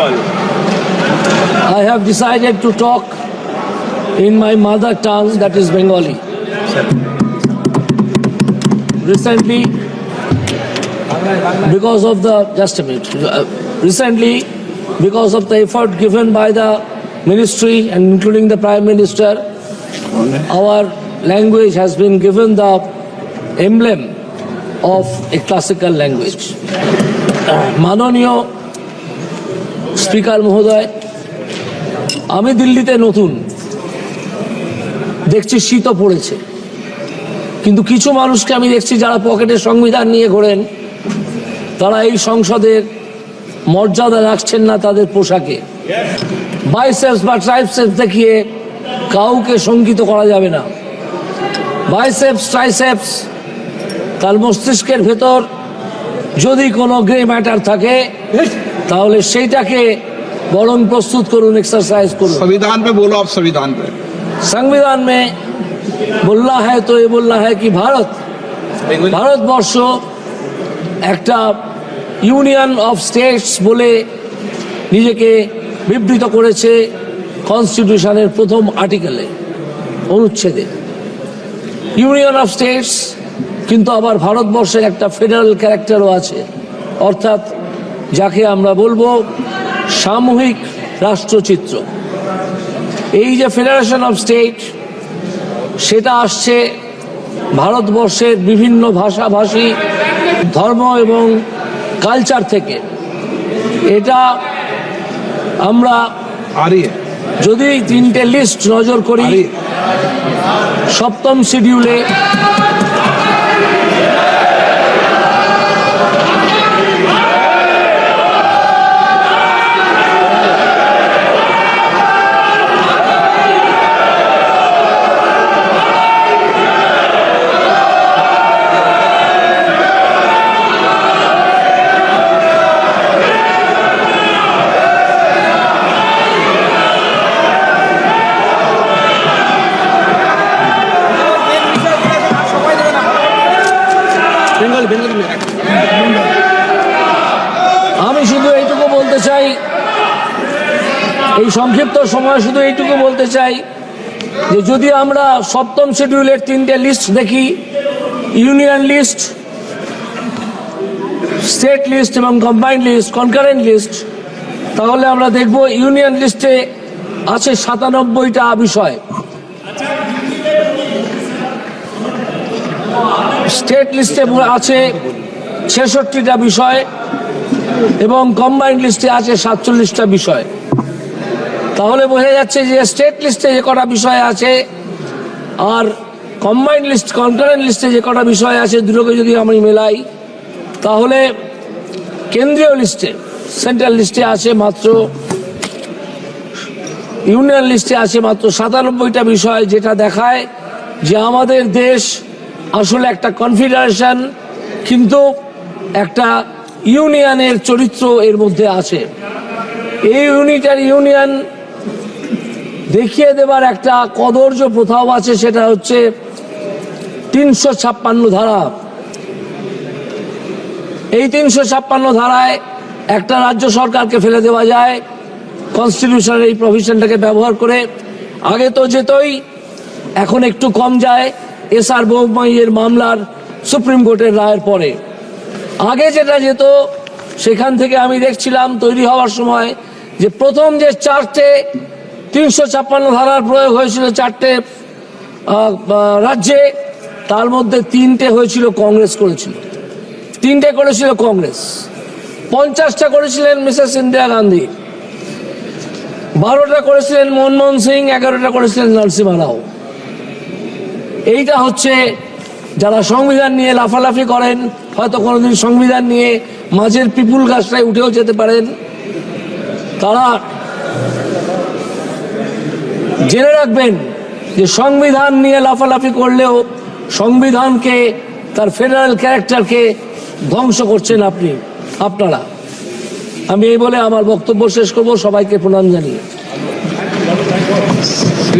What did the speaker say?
Bengal. I have decided to talk in my mother tongue, that is Bengali. Recently, because of the, just a minute, Uh, recently, because of the effort given by the ministry and including the Prime Minister, our language has been given the emblem of a classical language. মাননীয় speaker মহোদয়, আমি দিল্লিতে নতুন। দেখছি শীতও পড়েছে। কিন্তু কিছু মানুষকে আমি দেখছি যারা পকেটে সংবিধান নিয়ে ঘোরেন, তারা এই সংসদের মর্যাদা রাখছেন না তাদের পোশাকে। বাইসেপস বা ট্রাইসেপস দেখিয়ে কাউকে শঙ্কিত করা যাবে না। বাইসেপস ট্রাইসেপস তার মস্তিষ্কের ভেতর যদি কোনো গ্রে ম্যাটার থাকে তাহলে সেইটাকে বরং প্রস্তুত করুন এক্সারসাইজ করুন। সংবিধান পে বলো আপ সংবিধান পে সংবিধান মে বললা হ্যায় তো এ বললা হ্যায় কি ভারত? ভারতবর্ষ একটা ইউনিয়ন অফ স্টেটস বলে নিজেকে বিবৃত করেছে কনস্টিটিউশনের প্রথম আর্টিকেলে অনুচ্ছেদে। ইউনিয়ন অফ স্টেটস কিন্তু আবার ভারতবর্ষের একটা ফেডারেল ক্যারেক্টারও আছে অর্থাৎ যাকে আমরা বলব সামূহিক রাষ্ট্রচিত্র। এই যে ফেডারেশন অফ স্টেট সেটা আসছে ভারতবর্ষের বিভিন্ন ভাষাভাষী ধর্ম এবং কালচার থেকে। এটা আমরা যদি তিনটে লিস্ট নজর করি সপ্তম শিডিউলে Bengal, Bengal. আমি শুধু এইটুকু বলতে চাই এই সংক্ষিপ্ত সময় শুধু এইটুকু বলতে চাই যে যদি আমরা সপ্তম শিডিউলের তিনটে লিস্ট দেখি ইউনিয়ন লিস্ট স্টেট লিস্ট এবং কম্বাইন্ড লিস্ট কনকারেন্ট লিস্ট তাহলে আমরা দেখব ইউনিয়ন লিস্টে আছে সাতানব্বইটা বিষয় স্টেট লিস্টে আছে ছেষট্টিটা বিষয় এবং কম্বাইন্ড লিস্টে আছে সাতচল্লিশটা বিষয়। তাহলে বোঝা যাচ্ছে যে স্টেট লিস্টে যে কটা বিষয় আছে আর কম্বাইন্ড লিস্ট কনকারেন্ট লিস্টে যে কটা বিষয় আছে দুটোকে যদি আমি মেলাই, তাহলে কেন্দ্রীয় লিস্টে সেন্ট্রাল লিস্টে আছে মাত্র ইউনিয়ন লিস্টে আছে মাত্র সাতানব্বইটা বিষয় যেটা দেখায় যে আমাদের দেশ আসলে একটা কনফিডারেশন কিন্তু একটা ইউনিয়নের চরিত্র এর মধ্যে আছে। এই ইউনিটার ইউনিয়ন দেখিয়ে দেবার একটা কদর্য প্রথাও আছে, সেটা হচ্ছে তিনশো ছাপ্পান্ন ধারা। এই তিনশো ছাপ্পান্ন ধারায় একটা রাজ্য সরকারকে ফেলে দেওয়া যায় কনস্টিটিউশনের এই প্রভিশনটাকে ব্যবহার করে। আগে তো যেতই, এখন একটু কম যায়। এস আর বোমাইয়ের মামলার সুপ্রিম কোর্টের রায়ের পরে। আগে যেটা যেত, সেখান থেকে আমি দেখছিলাম তৈরি হওয়ার সময় যে প্রথম যে চারটে তিনশো ছাপ্পান্ন ধারার প্রয়োগ হয়েছিল চারটে রাজ্যে, তার মধ্যে তিনটে হয়েছিল কংগ্রেস করেছিল। তিনটে করেছিল কংগ্রেস। পঞ্চাশটা করেছিলেন মিসেস ইন্দিরা গান্ধী। বারোটা করেছিলেন মনমোহন সিং, এগারোটা করেছিলেন নরসিমা রাও। এইটা হচ্ছে যারা সংবিধান নিয়ে লাফালাফি করেন, হয়তো কোনোদিন সংবিধান নিয়ে মাঝের পিপুল গাছটায় উঠেও যেতে পারেন। তারা জেনে রাখবেন যে সংবিধান নিয়ে লাফালাফি করলেও সংবিধানকে, তার ফেডারেল ক্যারেক্টারকে ধ্বংস করছেন আপনি, আপনারা। আমি এই বলে আমার বক্তব্য শেষ করব, সবাইকে প্রণাম জানিয়ে।